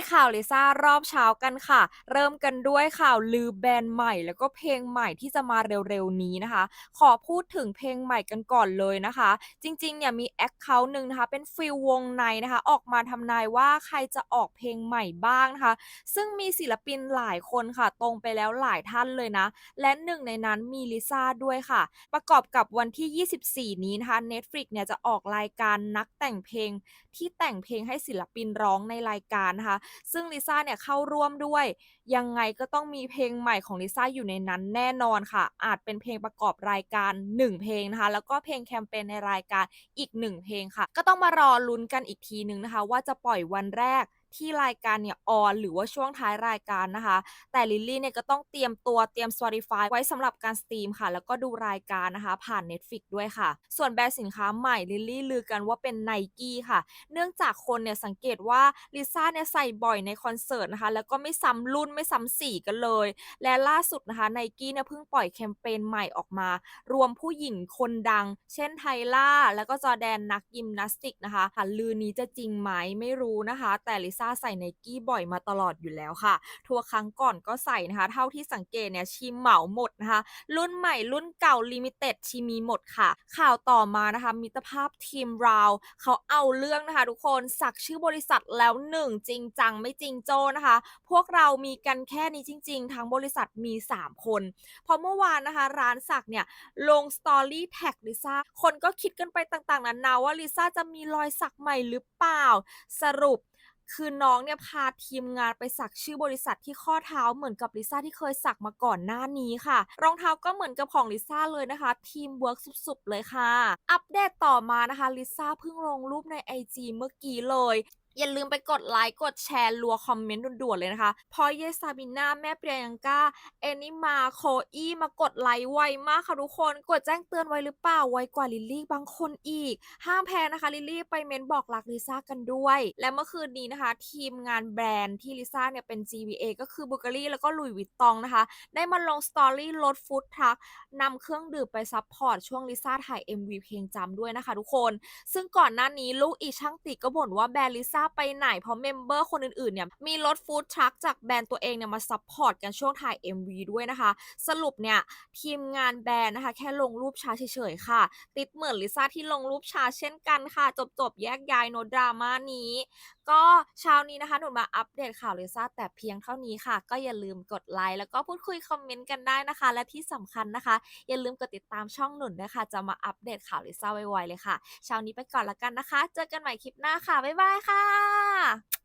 ตข่าวลิซ่ารอบเช้ากันค่ะ เริ่มกันด้วยข่าวลือแบรนด์ใหม่ แล้วก็เพลงใหม่ที่จะมาเร็วๆนี้นะคะ ขอพูดถึงเพลงใหม่กันก่อนเลยนะคะ จริงๆเนี่ยมีแอคเคาท์หนึ่งนะคะ เป็นฟิลวงในนะคะ ออกมาทำนายว่าใครจะออกเพลงใหม่บ้างนะคะ ซึ่งมีศิลปินหลายคนค่ะ ตรงไปแล้วหลายท่านเลยนะ และหนึ่งในนั้นมีลิซ่าด้วยค่ะ ประกอบกับวันที่ 24 นี้นะคะ Netflix เนี่ยจะออกรายการนักแต่งเพลงที่แต่งเพลงให้ศิลปินร้องในรายการนะคะซึ่งลิซ่าเนี่ยเข้าร่วมด้วย ยังไงก็ต้องมีเพลงใหม่ของลิซ่าอยู่ในนั้นแน่นอนค่ะ อาจเป็นเพลงประกอบรายการ 1 เพลงนะคะ แล้วก็เพลงแคมเปญในรายการอีก 1 เพลงค่ะ ก็ต้องมารอลุ้นกันอีกทีนึงนะคะ ว่าจะปล่อยวันแรก ที่รายการเนี่ยออนหรือว่าช่วงท้ายรายการนะคะ แต่ลิลลี่เนี่ยก็ต้องเตรียมตัวเตรียม Spotify ไว้สำหรับการสตรีมค่ะ แล้วก็ดูรายการนะคะ ผ่าน Netflix ด้วยค่ะ ส่วนแบรนด์สินค้าใหม่ลิลลี่ลือกันว่าเป็น Nike ค่ะ เนื่องจากคนเนี่ยสังเกตว่าลิซ่าเนี่ยใส่บ่อยในคอนเสิร์ตนะคะ แล้วก็ไม่ซ้ำรุ่นไม่ซ้ำสีกันเลย และล่าสุดนะคะ Nike เนี่ยเพิ่งปล่อยแคมเปญใหม่ออกมา รวมผู้หญิงคนดัง เช่นไทล่า แล้วก็จอแดนนักยิมนาสติกนะคะค่ะลือนี้จะจริงไหมไม่รู้นะคะ แต่ลิซ่าใส่ Nike บ่อยมาตลอดอยู่แล้วค่ะ ทัวร์ครั้งก่อนก็ใส่นะคะ เท่าที่สังเกตเนี่ยชีเหมาหมดนะคะ รุ่นใหม่รุ่นเก่าลิมิเต็ดชีมีหมดค่ะ ข่าวต่อมานะคะ มิตรภาพทีมราวเขาเอาเรื่องนะคะทุกคนสักชื่อบริษัทแล้วหนึ่งจริงจังไม่จริงโจ้นะคะ พวกเรามีกันแค่นี้จริง ๆ ทั้งบริษัทมี 3 คนเพราะเมื่อวานนะคะ ร้านสักเนี่ยลงสตอรี่แท็กลิซ่าคนก็คิดกันไปต่างๆนานาว่าลิซ่าจะมีรอยสักใหม่หรือเปล่าสรุป คือน้องเนี่ยพาทีมงานไปสักชื่อบริษัทที่ข้อเท้าเหมือนกับลิซ่าที่เคยสักมาก่อนหน้านี้ค่ะ รองเท้าก็เหมือนกับของลิซ่าเลยนะคะ ทีมเวิร์กสุดๆเลยค่ะ อัปเดตต่อมานะคะลิซ่าเพิ่งลงรูปใน IG เมื่อกี้เลย อย่าลืมไปกดไลค์กดแชร์รัวคอมเมนต์ด่วนๆเลยนะคะ พอเยซาบิน่าแม่เปียยังก้า เอนิมาโคอี้มากดไลค์ไวมากค่ะทุกคน กดแจ้งเตือนไว้หรือเปล่าไวกว่าลิลลี่บางคนอีก ห้ามแพ้นะคะลิลลี่ไปเมนบอกรักลิซ่ากันด้วย และเมื่อคืนนี้นะคะ ทีมงานแบรนด์ที่ลิซ่าเนี่ยเป็น GVA ก็คือบุก r รี่แล้วก็ลุยวิตตองนะคะ ได้มาลงสตอรี่รถฟู้ดทรัคนำเครื่องดื่มไปซัพพอร์ตช่วงลิซ่าถ่าย MV เพลงจำด้วยนะคะ ทุกคน ซึ่งก่อนหน้านี้ลูกอีช่างติก็บ่นว่าแบรนด์ลิซ่าไปไหน เพราะเมมเบอร์คนอื่นๆเนี่ยมีรถฟู้ดทรัคจากแบรนด์ตัวเองเนี่ยมาซัพพอร์ตกันช่วงถ่าย MV ด้วยนะคะ สรุปเนี่ยทีมงานแบรนด์นะคะ แค่ลงรูปชาเฉยๆค่ะ ติดเหมือนลิซ่าที่ลงรูปชาเช่นกันค่ะ จบๆ แยกย้ายโนดราม่านี้ก็เช้านี้นะคะหนูมาอัปเดตข่าวลิซ่าแต่เพียงเท่านี้ค่ะ ก็อย่าลืมกดไลค์แล้วก็พูดคุยคอมเมนต์กันได้นะคะ และที่สำคัญนะคะ อย่าลืมกดติดตามช่องหนุนด้วยค่ะ จะมาอัปเดตข่าวลิซ่าไวๆเลยค่ะเช้านี้ไปก่อนละกันนะคะ เจอกันใหม่คลิปหน้าค่ะบ๊ายบายค่ะ